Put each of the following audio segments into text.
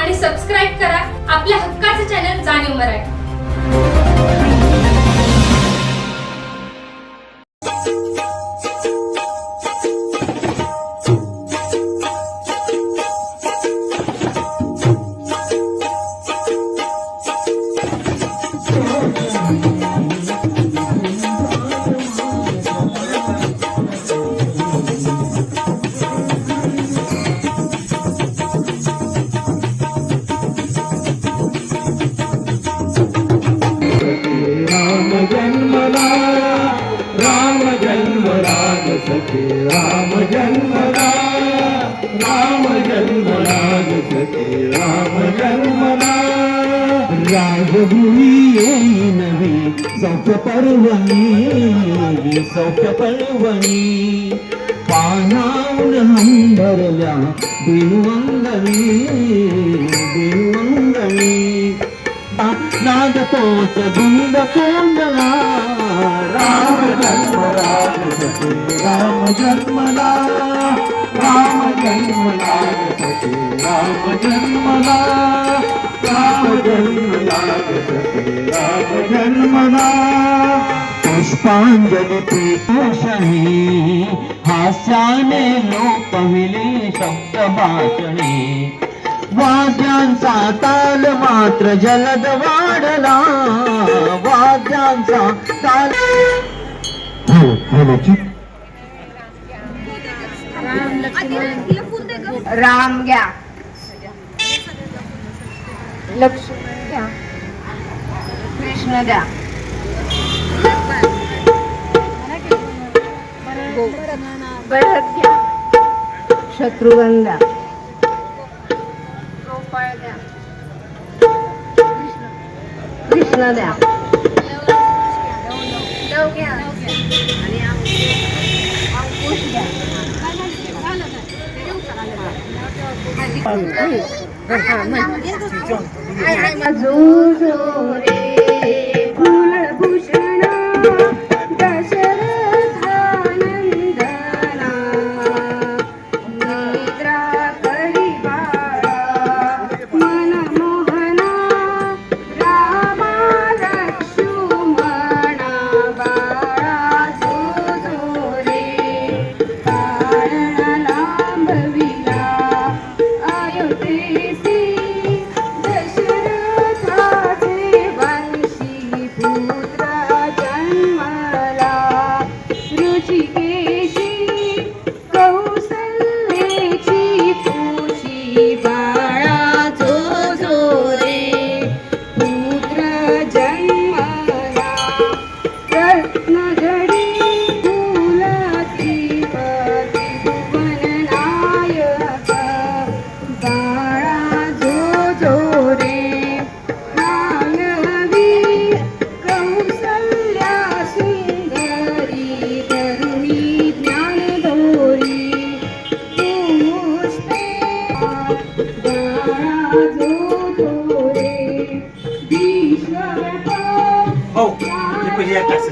आणि सबस्क्राईब करा आपल्या हक्काचे चॅनल जाणीव मराठी. ग सखे राम जन्मला राम जन्मला ग सखे राम जन्मला राजभूमी येई नवी सौख्य पर्वणी सौख्य पर्वणी पानावून हंबरल्या बिनवंगणी बिनवंगणी नाद तोच गुंड कोंडला जन्मला राम जन्मला सखे राम जन्मला राम जन्मला सखे राम जन्मला. पुष्पांजली प्रीतोषणी हास्याने लोक लोकविले शब्द भाषणे वाद्यांचा ताल मात्र जलद वाढला. वाद्यांचा ताल हो, हो, हो राम घ्या. लक्ष्मण घ्या. कृष्ण द्या. भरत घ्या. शत्रुघ्न द्या. गोपाळ द्या. कृष्ण द्या. लव घ्या. आणि अंकुश घ्या. જો રે ફૂલ ભૂષણ हो ही पहिली एक तास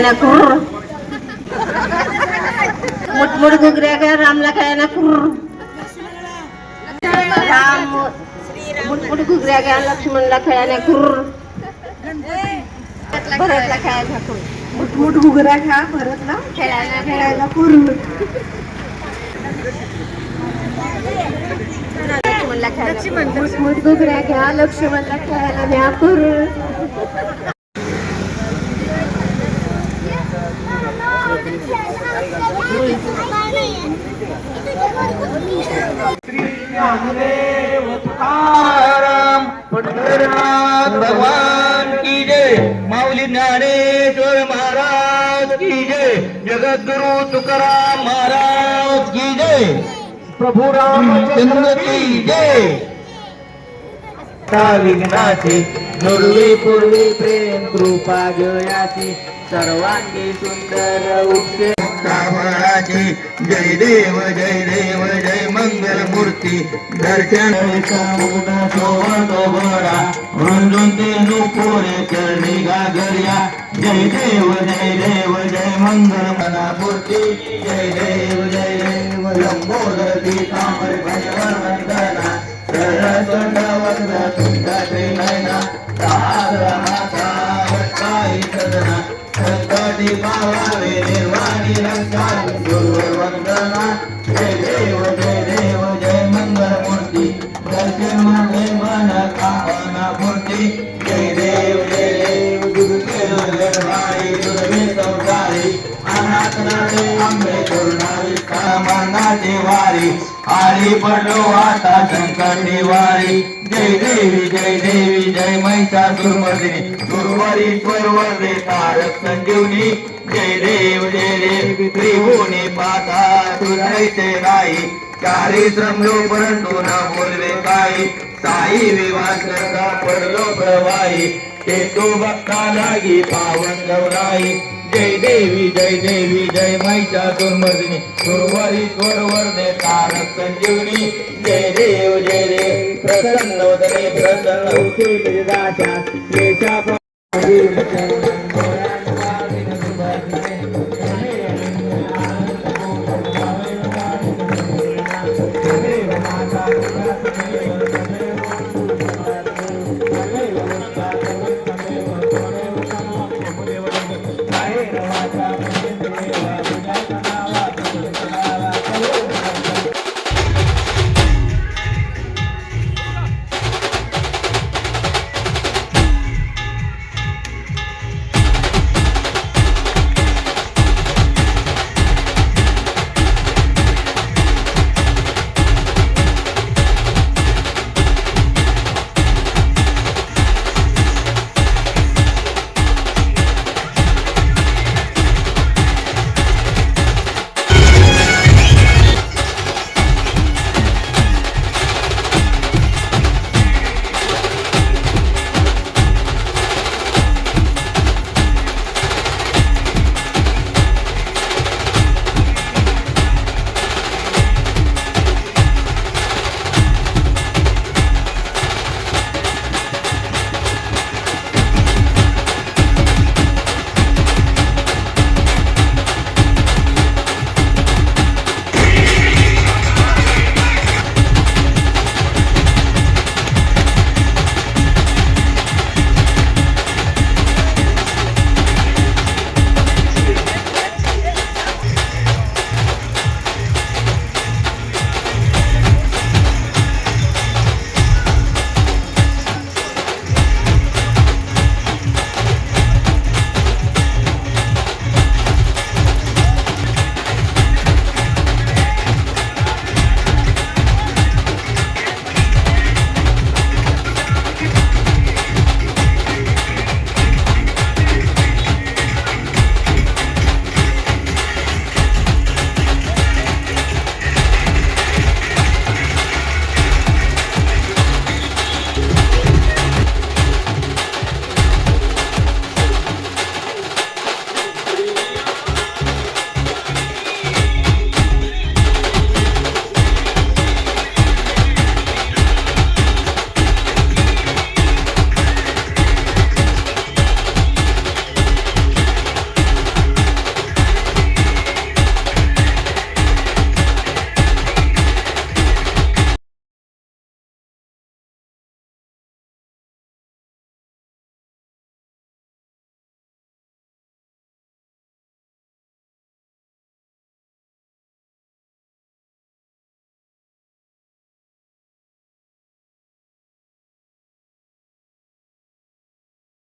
नभ खुर मुठमुठ घुगऱ्या घ्या रामला खायला खुर राम मुठमुठ घुगऱ्या घ्या लक्ष्मणला खायला खुर भरतला खेळायला कुर मुठमुठ घुगऱ्या घ्या भरतला खेळायला खेळायला कुर्र लक्ष्मणला खेळायला मुठमुठ घुगऱ्या घ्या लक्ष्मणला खेळायला न्या कुर्र ज्ञानदेव तुकाराम पंढरनाथ भगवान की जय. माऊली ज्ञानेश्वर महाराज की जय. जगद्गुरु तुकाराम महाराज की जय. प्रभू रामचंद्र की जय. विघ्नाचे दुर्वी पूर्वी प्रेम कृपा जयाची सर्वांगी सुंदर उठे कावळाची जय देव जय देव जय मंगल मूर्ती दर्शन रुंजून ते नुपुरे गागर्या जय देव जय देव जय मंगल मना मूर्ती जय देव जय देव लंबोदर पीतांबर वंदना सरस्वत वंदना माता सदना संकटी पावावे देव जय देव जय मंगल मूर्ती दर्शन माते मन कामना मूर्ती जय देव जय देव दुर्गे दुर्गणवाई दुर्गे संसारी अनाथनाथे आंबे करुणावी कामनाची वारी आली पडलो आता शंकर वारी जय देवी जय देवी जय महिषासुरमर्दिनी दुर्वारीश्वर वरदे तारक संजीवनी जय देव जय देव त्रिभुवनी पाता तुझैसे नाही चारी श्रमलो परंतु न बोलवे काही साई विवास करता पडलो प्रवाही. ते तो बघता लागी पावन गौराई जय देवी जय देवी जय महिषासुरमर्दिनी दुर्वारीश्वर वरदे तारक संजीवनी. जय देव जय देव प्रसन्न वदने प्रसन्न उठे दाशा येशा